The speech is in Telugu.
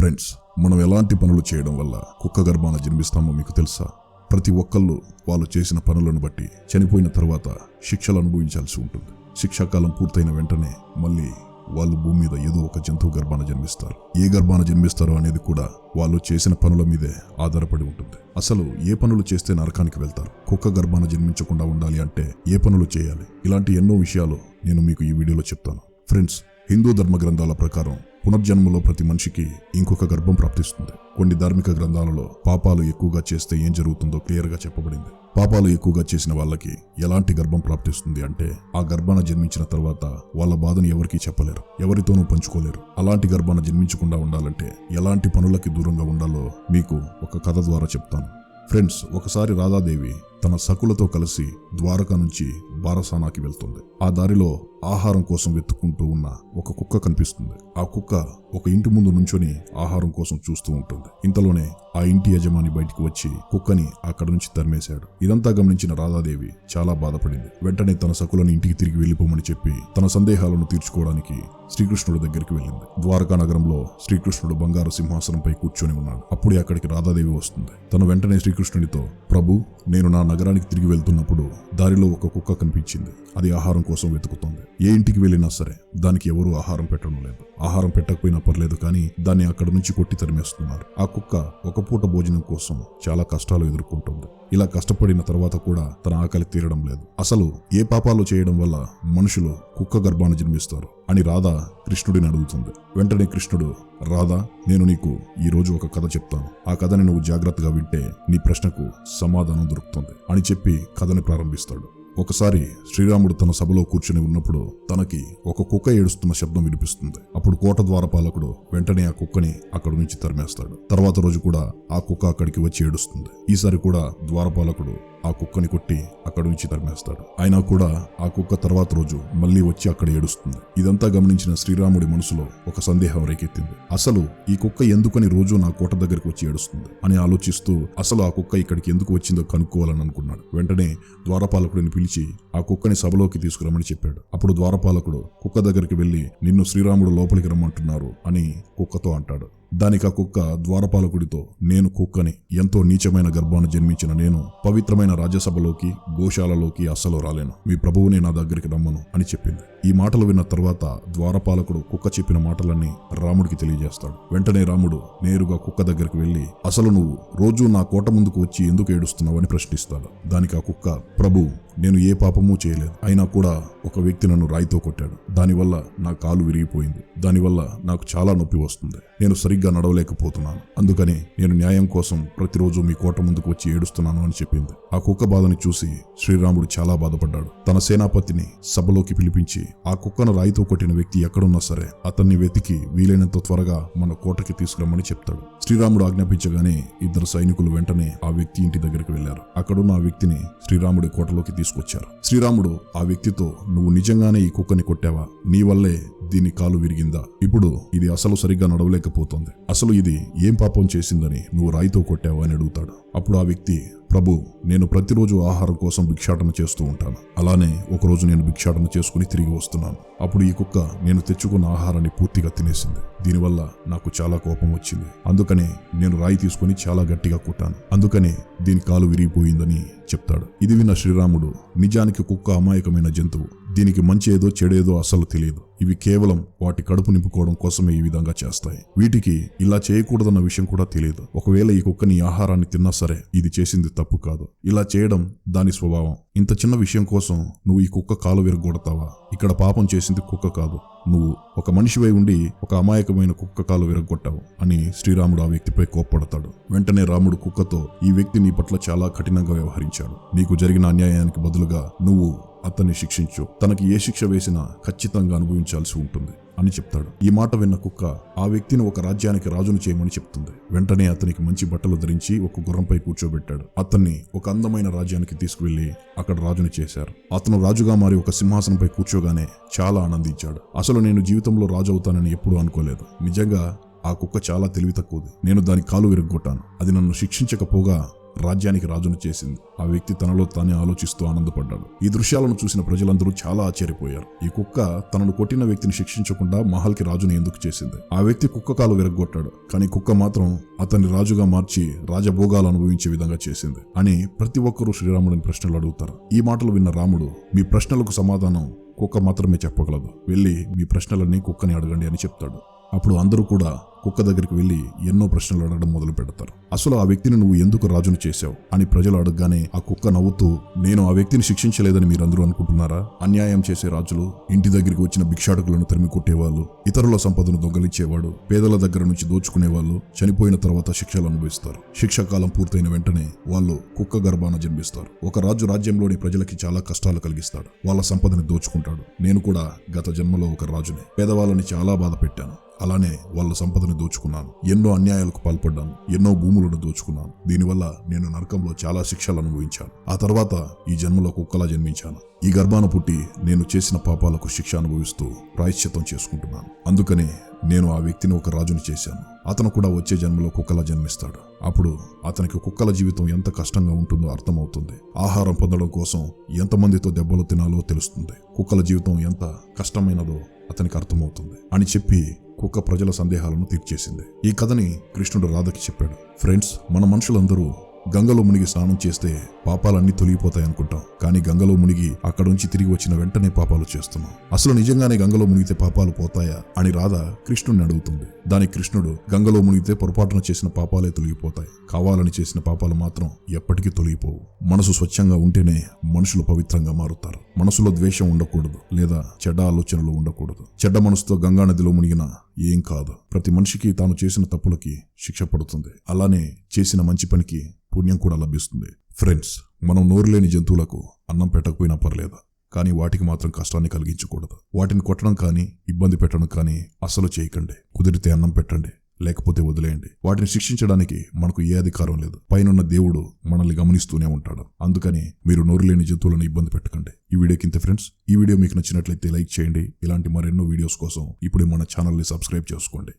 ఫ్రెండ్స్ మనం ఎలాంటి పనులు చేయడం వల్ల కుక్క గర్భాన జన్మిస్తామో మీకు తెలుసా? ప్రతి ఒక్కళ్ళు వాళ్ళు చేసిన పనులను బట్టి చనిపోయిన తర్వాత శిక్షలు అనుభవించాల్సి ఉంటుంది. శిక్షాకాలం పూర్తయిన వెంటనే మళ్ళీ వాళ్ళు భూమి మీద ఏదో ఒక జంతువు గర్భాన జన్మిస్తారు. ఏ గర్భాన జన్మిస్తారో అనేది కూడా వాళ్ళు చేసిన పనుల మీదే ఆధారపడి ఉంటుంది. అసలు ఏ పనులు చేస్తే నరకానికి వెళ్తారు? కుక్క గర్భాన జన్మించకుండా ఉండాలి అంటే ఏ పనులు చేయాలి? ఇలాంటి ఎన్నో విషయాలు నేను మీకు ఈ వీడియోలో చెప్తాను. ఫ్రెండ్స్ హిందూ ధర్మ గ్రంథాల ప్రకారం పునర్జన్మలో ప్రతి మనిషికి ఇంకొక గర్భం ప్రాప్తిస్తుంది. కొన్ని ధార్మిక గ్రంథాలలో పాపాలు ఎక్కువగా చేస్తే ఏం జరుగుతుందో క్లియర్గా చెప్పబడింది. పాపాలు ఎక్కువగా చేసిన వాళ్ళకి ఎలాంటి గర్భం ప్రాప్తిస్తుంది అంటే ఆ గర్భాన జన్మించిన తర్వాత వాళ్ళ బాధను ఎవరికీ చెప్పలేరు ఎవరితోనూ పంచుకోలేరు. అలాంటి గర్భాన జన్మించకుండా ఉండాలంటే ఎలాంటి పనులకి దూరంగా ఉండాలో మీకు ఒక కథ ద్వారా చెప్తాను. ఫ్రెండ్స్ ఒకసారి రాధాదేవి తన సకులతో కలిసి ద్వారకా నుంచి బారసానాకి వెళ్తుంది. ఆ దారిలో ఆహారం కోసం వెతుక్కుంటూ ఉన్న ఒక కుక్క కనిపిస్తుంది. ఆ కుక్క ఒక ఇంటి ముందు నుంచొని ఆహారం కోసం చూస్తూ ఉంటుంది. ఇంతలోనే ఆ ఇంటి యజమాని బయటికి వచ్చి కుక్కని అక్కడ నుంచి తరిమేశాడు. ఇదంతా గమనించిన రాధాదేవి చాలా బాధపడింది. వెంటనే తన సకులను ఇంటికి తిరిగి వెళ్ళిపోమని చెప్పి తన సందేహాలను తీర్చుకోవడానికి శ్రీకృష్ణుడి దగ్గరికి వెళ్ళింది. ద్వారకా నగరంలో శ్రీకృష్ణుడు బంగారు సింహాసనంపై కూర్చొని ఉన్నాడు. అప్పుడే అక్కడికి రాధాదేవి వస్తుంది. తను వెంటనే శ్రీకృష్ణుడితో ప్రభు నేను నా నగరానికి తిరిగి వెళ్తున్నప్పుడు దారిలో ఒక కుక్క కనిపించింది. అది ఆహారం కోసం వెతుకుతోంది. ఏ ఇంటికి వెళ్ళినా సరే దానికి ఎవరూ ఆహారం పెట్టడం లేదు. ఆహారం పెట్టకపోయినా పర్లేదు కానీ దాన్ని అక్కడి నుంచి కొట్టి తరిమేస్తున్నారు. ఆ కుక్క ఒక పూట భోజనం కోసం చాలా కష్టాలు ఎదుర్కొంటుంది. ఇలా కష్టపడిన తర్వాత కూడా తన ఆకలి తీరడం లేదు. అసలు ఏ పాపాలు చేయడం వల్ల మనుషులు కుక్క గర్భాన్ని జన్మిస్తారు అని రాధ కృష్ణుడిని అడుగుతుంది. వెంటనే కృష్ణుడు రాధా నేను నీకు ఈరోజు ఒక కథ చెప్తాను. ఆ కథని నువ్వు జాగ్రత్తగా వింటే నీ ప్రశ్నకు సమాధానం దొరుకుతుంది అని చెప్పి కథని ప్రారంభిస్తాడు. ఒకసారి శ్రీరాముడు తన సభలో కూర్చుని ఉన్నప్పుడు తనకి ఒక కుక్క ఏడుస్తున్న శబ్దం వినిపిస్తుంది. అప్పుడు కోట ద్వారపాలకుడు వెంటనే ఆ కుక్కని అక్కడి నుంచి తరిమేస్తాడు. తర్వాత రోజు కూడా ఆ కుక్క అక్కడికి వచ్చి ఏడుస్తుంది. ఈసారి కూడా ద్వారపాలకుడు ఆ కుక్కని కొట్టి అక్కడి నుంచి తరిమేస్తాడు. అయినా కూడా ఆ కుక్క తర్వాత రోజు మళ్ళీ వచ్చి అక్కడ ఏడుస్తుంది. ఇదంతా గమనించిన శ్రీరాముడి మనసులో ఒక సందేహం రేకెత్తింది. అసలు ఈ కుక్క ఎందుకని రోజు నా కోట దగ్గరికి వచ్చి ఏడుస్తుంది? అని ఆలోచిస్తూ అసలు ఆ కుక్క ఇక్కడికి ఎందుకు వచ్చిందో కనుక్కోవాలని అనుకున్నాడు. వెంటనే ద్వారపాలకుడిని పిలిచి ఆ కుక్కని సభలోకి తీసుకురమ్మని చెప్పాడు. అప్పుడు ద్వారపాలకుడు కుక్క దగ్గరికి వెళ్ళి నిన్ను శ్రీరాముడు లోపలికి రమ్మంటున్నారు అని కుక్కతో అంటాడు. దానికి ఆ కుక్క ద్వారపాలకుడితో నేను కుక్కని ఎంతో నీచమైన గర్భాన్ని జన్మించిన నేను పవిత్రమైన రాజ్యసభలోకి గోశాలలోకి అస్సలు రాలేను. మీ ప్రభువుని నా దగ్గరికి రమ్మను అని చెప్పింది. ఈ మాటలు విన్న తర్వాత ద్వారపాలకుడు కుక్క చెప్పిన మాటలన్నీ రాముడికి తెలియజేస్తాడు. వెంటనే రాముడు నేరుగా కుక్క దగ్గరికి వెళ్ళి అసలు నువ్వు రోజు నా కోట ముందుకు వచ్చి ఎందుకు ఏడుస్తున్నావని ప్రశ్నిస్తాడు. దానికి ఆ కుక్క ప్రభు నేను ఏ పాపమూ చేయలేదు. అయినా కూడా ఒక వ్యక్తి నన్ను రాయితో కొట్టాడు. దానివల్ల నా కాలు విరిగిపోయింది. దానివల్ల నాకు చాలా నొప్పి వస్తుంది. నేను సరిగ్గా సరిగ్గా నడవలేకపోతున్నాను. అందుకని నేను న్యాయం కోసం ప్రతిరోజు మీ కోట ముందుకు వచ్చి ఏడుస్తున్నాను అని చెప్పింది. ఆ కుక్క బాధను చూసి శ్రీరాముడు చాలా బాధపడ్డాడు. తన సేనాపతిని సభలోకి పిలిపించి ఆ కుక్కను రాయితో కొట్టిన వ్యక్తి ఎక్కడున్నా సరే అతన్ని వెతికి వీలైనంత త్వరగా మన కోటకి తీసుకురమ్మని చెప్తాడు. శ్రీరాముడు ఆజ్ఞాపించగానే ఇద్దరు సైనికులు వెంటనే ఆ వ్యక్తి ఇంటి దగ్గరికి వెళ్ళారు అక్కడున్న ఆ వ్యక్తిని శ్రీరాముడి కోటలోకి తీసుకొచ్చారు. శ్రీరాముడు ఆ వ్యక్తితో నువ్వు నిజంగానే ఈ కుక్కని కొట్టావా? నీ వల్లే దీని కాలు విరిగిందా? ఇప్పుడు ఇది అసలు సరిగ్గా నడవలేకపోతుంది. అసలు ఇది ఏం పాపం చేసిందని నువ్వు రాయితో కొట్టావు అని అడుగుతాడు. అప్పుడు ఆ వ్యక్తి ప్రభు నేను ప్రతిరోజు ఆహారం కోసం భిక్షాటన చేస్తూ ఉంటాను. అలానే ఒకరోజు నేను భిక్షాటన చేసుకుని తిరిగి వస్తున్నాను. అప్పుడు ఈ కుక్క నేను తెచ్చుకున్న ఆహారాన్ని పూర్తిగా తినేసింది. దీనివల్ల నాకు చాలా కోపం వచ్చింది. అందుకనే నేను రాయి తీసుకుని చాలా గట్టిగా కొట్టాను. అందుకనే దీని కాలు విరిగిపోయిందని చెప్తాడు. ఇది విన్న శ్రీరాముడు నిజానికి కుక్క అమాయకమైన జంతువు. దీనికి మంచి ఏదో చెడేదో అసలు తెలియదు. ఇవి కేవలం వాటి కడుపు నింపుకోవడం కోసమే ఈ విధంగా చేస్తాయి. వీటికి ఇలా చేయకూడదన్న విషయం కూడా తెలియదు. ఒకవేళ ఈ కుక్కని ఆహారాన్ని తిన్నా సరే ఇది చేసింది తప్పు కాదు. ఇలా చేయడం దాని స్వభావం. ఇంత చిన్న విషయం కోసం నువ్వు ఈ కుక్క కాలు విరగొడతావా ఇక్కడ పాపం చేసింది కుక్క కాదు. నువ్వు ఒక మనిషివై ఉండి ఒక అమాయకమైన కుక్క కాలు విరగొట్టావు అని శ్రీరాముడు ఆ వ్యక్తిపై కోప్పడతాడు. వెంటనే రాముడు కుక్కతో ఈ వ్యక్తి నీ పట్ల చాలా కఠినంగా వ్యవహరించాడు. నీకు జరిగిన అన్యాయానికి బదులుగా నువ్వు అతన్ని శిక్షించు. తనకి ఏ శిక్ష వేసినా ఖచ్చితంగా అనుభవించాల్సి ఉంటుంది అని చెప్తాడు. ఈ మాట విన్న కుక్క ఆ వ్యక్తిని ఒక రాజ్యానికి రాజును చేయమని చెప్తుంది. వెంటనే అతనికి మంచి బట్టలు ధరించి ఒక గుర్రంపై కూర్చోబెట్టాడు. అతన్ని ఒక అందమైన రాజ్యానికి తీసుకువెళ్ళి అక్కడ రాజుని చేశారు. అతను రాజుగా మారి ఒక సింహాసనంపై కూర్చోగానే చాలా ఆనందించాడు. అసలు నేను జీవితంలో రాజు అవుతానని ఎప్పుడూ అనుకోలేదు. నిజంగా ఆ కుక్క చాలా తెలివి తక్కువది. నేను దాని కాలు విరగొట్టాను అది నన్ను శిక్షించకపోగా రాజ్యానికి రాజును చేసింది. ఆ వ్యక్తి తనలో తానే ఆలోచిస్తూ ఆనందపడ్డాడు. ఈ దృశ్యాలను చూసిన ప్రజలందరూ చాలా ఆశ్చర్యపోయారు. ఈ కుక్క తనను కొట్టిన వ్యక్తిని శిక్షించకుండా మహల్కి రాజును ఎందుకు చేసింది? ఆ వ్యక్తి కుక్క కాలు విరగొట్టాడు కానీ కుక్క మాత్రం అతన్ని రాజుగా మార్చి రాజభోగాలు అనుభవించే విధంగా చేసింది అని ప్రతి ఒక్కరూ శ్రీరాముడిని ప్రశ్నలు అడుగుతారు. ఈ మాటలు విన్న రాముడు మీ ప్రశ్నలకు సమాధానం కుక్క మాత్రమే చెప్పగలదు. వెళ్ళి మీ ప్రశ్నలన్నీ కుక్కని అడగండి అని చెప్తాడు. అప్పుడు అందరూ కూడా కుక్క దగ్గరికి వెళ్ళి ఎన్నో ప్రశ్నలు అడగడం మొదలు పెడతారు. అసలు ఆ వ్యక్తిని నువ్వు ఎందుకు రాజును చేశావు? అని ప్రజలు అడగగానే ఆ కుక్క నవ్వుతూ నేను ఆ వ్యక్తిని శిక్షించలేదని మీరందరూ అనుకుంటున్నారా? అన్యాయం చేసే రాజులు ఇంటి దగ్గరికి వచ్చిన భిక్షాటకులను తరిమి కొట్టేవాళ్ళు ఇతరుల సంపదను దొంగలించేవాడు పేదల దగ్గర నుంచి దోచుకునేవాళ్ళు చనిపోయిన తర్వాత శిక్షలు అనుభవిస్తారు. శిక్ష కాలం పూర్తయిన వెంటనే వాళ్ళు కుక్క గర్భాన జన్మిస్తారు. ఒక రాజు రాజ్యంలోని ప్రజలకి చాలా కష్టాలు కలిగిస్తాడు. వాళ్ళ సంపదని దోచుకుంటాడు. నేను కూడా గత జన్మలో ఒక రాజుని పేదవాళ్ళని చాలా బాధ పెట్టాను. అలానే వాళ్ళ సంపదను దోచుకున్నాను. ఎన్నో అన్యాయాలకు పాల్పడ్డాను. ఎన్నో భూములను దోచుకున్నాను. దీనివల్ల నేను నరకంలో చాలా శిక్షలు అనుభవించాను. ఆ తర్వాత ఈ జన్మలో కుక్కలా జన్మించాను. ఈ గర్భాన పుట్టి నేను చేసిన పాపాలకు శిక్ష అనుభవిస్తూ ప్రాయశ్చిత్తం చేసుకుంటున్నాను. అందుకనే నేను ఆ వ్యక్తిని ఒక రాజుని చేశాను. అతను కూడా వచ్చే జన్మలో కుక్కలా జన్మిస్తాడు. అప్పుడు అతనికి కుక్కల జీవితం ఎంత కష్టంగా ఉంటుందో అర్థమవుతుంది. ఆహారం పొందడం కోసం ఎంతమందితో దెబ్బలు తినాలో తెలుస్తుంది. కుక్కల జీవితం ఎంత కష్టమైనదో అతనికి అర్థమవుతుంది. అని చెప్పి కుక్క ప్రజల సందేహాలను తీర్చేసింది. ఈ కథని కృష్ణుడు రాధకి చెప్పాడు. ఫ్రెండ్స్ మన మనుషులందరూ గంగలో మునిగి స్నానం చేస్తే పాపాలన్నీ తొలగిపోతాయి అనుకుంటాం. కానీ గంగలో మునిగి అక్కడ నుంచి తిరిగి వచ్చిన వెంటనే పాపాలు చేస్తున్నాం. అసలు నిజంగానే గంగలో మునిగితే పాపాలు పోతాయా అని రాధ కృష్ణుడిని అడుగుతుంది. దానికి కృష్ణుడు గంగలో మునిగితే పొరపాటున చేసిన పాపాలే తొలగిపోతాయి. కావాలని చేసిన పాపాలు మాత్రం ఎప్పటికీ తొలగిపోవు. మనసు స్వచ్ఛంగా ఉంటేనే మనుషులు పవిత్రంగా మారుతారు. మనసులో ద్వేషం ఉండకూడదు లేదా చెడ్డ ఆలోచనలు ఉండకూడదు. చెడ్డ మనసుతో గంగా నదిలో మునిగిన ఏం కాదు. ప్రతి మనిషికి తాను చేసిన తప్పులకి శిక్ష పడుతుంది. అలానే చేసిన మంచి పనికి పుణ్యం కూడా లభిస్తుంది. ఫ్రెండ్స్ మనం నోరులేని జంతువులకు అన్నం పెట్టకపోయినా పర్లేదు? కానీ వాటికి మాత్రం కష్టాన్ని కలిగించకూడదు. వాటిని కొట్టడం కానీ ఇబ్బంది పెట్టడం కానీ అసలు చేయకండి. కుదిరితే అన్నం పెట్టండి లేకపోతే వదిలేయండి. వాటిని శిక్షించడానికి మనకు ఏ అధికారం లేదు. పైనున్న దేవుడు మనల్ని గమనిస్తూనే ఉంటాడు. అందుకని మీరు నోరులేని జంతువులను ఇబ్బంది పెట్టకండి. ఈ వీడియోకి ఇంత ఫ్రెండ్స్ ఈ వీడియో మీకు నచ్చినట్లయితే లైక్ చేయండి. ఇలాంటి మరెన్నో వీడియోస్ కోసం ఇప్పుడే మన ఛానల్ని సబ్స్క్రైబ్ చేసుకోండి.